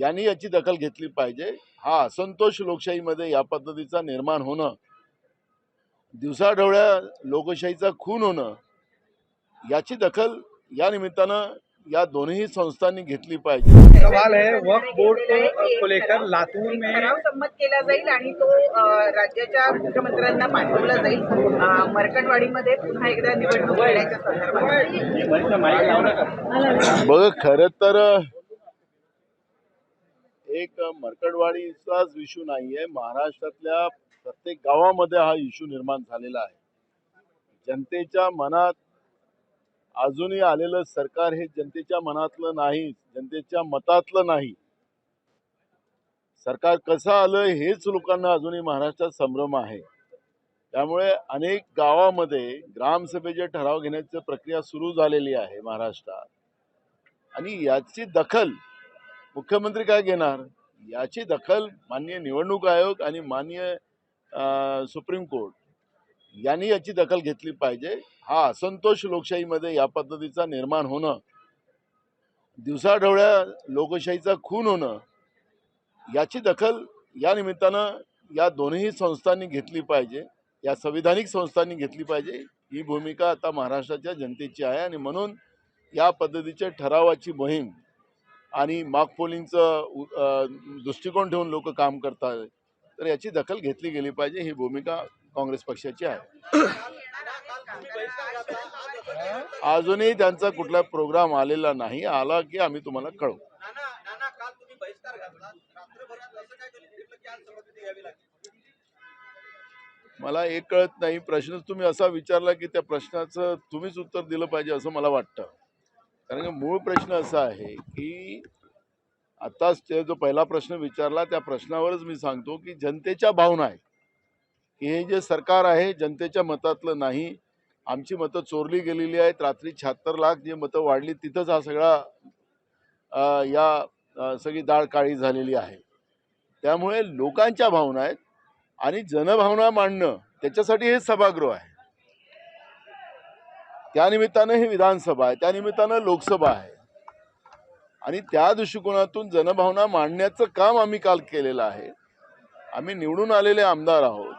यांनी याची दखल घेतली पाहिजे. हा असंतोष लोकशाहीमध्ये या पद्धतीचा निर्माण होणं दिवसाढवळ्या लोकशाहीचा खून होणं याची दखल या निमित्तानं या दोन्ही संस्थांनी घेतली पाहिजे. सवाल है वक्फ बोर्ड को लेकर लातूर में ठराव संमत केला जाईल आणि तो राज्याच्या मुख्यमंत्र्यांना पाठवला जाईल. मरकटवाडीमध्ये पुन्हा एकदा निवडणूक घेण्याच्या संदर्भात. बघ खरं तर एक मरकडवाडीचाच इश्यू नाहीये. महाराष्ट्रातल्या प्रत्येक गावामध्ये हा इश्यू निर्माण झालेला आहे. जनतेच्या मनात अजूनही आलेलं सरकार हे जनतेच्या मनातलं नाही जनतेच्या मतातलं नाही. सरकार कसं आलं हेच लोकांना अजूनही महाराष्ट्रात संभ्रम आहे. त्यामुळे अनेक गावामध्ये ग्रामसभेचे ठराव घेण्याची प्रक्रिया सुरू झालेली आहे महाराष्ट्रात. आणि याची दखल मुख्यमंत्री काय घेणार? याची दखल माननीय निवडणूक आयोग आणि माननीय सुप्रीम कोर्ट यांनी याची दखल घेतली पाहिजे. हा असंतोष लोकशाहीमध्ये या पद्धतीचा निर्माण होणं दिवसाढवळ्या लोकशाहीचा खून होणं याची दखल या निमित्तानं या दोन्ही संस्थांनी घेतली पाहिजे. या संविधानिक संस्थांनी घेतली पाहिजे. ही भूमिका आता महाराष्ट्राच्या जनतेची आहे आणि म्हणून या पद्धतीच्या ठरावाची मोहीम आणि मागपोलिंगचं पोलिंगचं दृष्टिकोन ठेवून लोक काम करतात तर याची दखल घेतली गेली पाहिजे ही भूमिका काँग्रेस पक्षाची आहे. अजूनही त्यांचा कुठला प्रोग्राम आलेला नाही आला की आम्ही तुम्हाला कळवू. मला एक कळत नाही प्रश्न तुम्ही असा विचारला की त्या प्रश्नाचं तुम्हीच उत्तर दिलं पाहिजे असं मला वाटतं. कारण की मूळ प्रश्न असा आहे की आत्ताच ते जो पहिला प्रश्न विचारला त्या प्रश्नावरच मी सांगतो की जनतेच्या भावना आहेत. की हे जे सरकार आहे जनतेच्या मतातलं नाही. आमची मतं चोरली गेलेली आहेत. रात्री शहात्तर लाख जी मतं वाढली तिथंच हा सगळा या सगळी दाळ काळी झालेली आहे. त्यामुळे लोकांच्या भावना आहेत आणि जनभावना मांडणं त्याच्यासाठी हे सभागृह आहे. त्यानिमित्तानं हे विधानसभा आहे त्यानिमित्तानं लोकसभा आहे. आणि त्या दृष्टिकोनातून जनभावना मांडण्याचं काम आम्ही काल केलेलं आहे. आम्ही निवडून आलेले आमदार आहोत.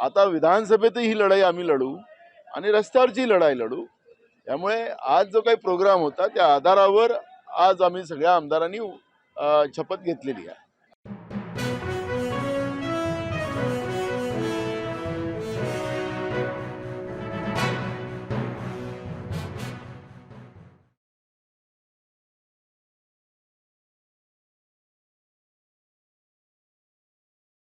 आता विधानसभेतही ही लढाई आम्ही लढू आणि रस्त्यावरची लढाई लढू. त्यामुळे आज जो काही प्रोग्राम होता त्या आधारावर आज आम्ही सगळ्या आमदारांनी शपथ घेतलेली आहे.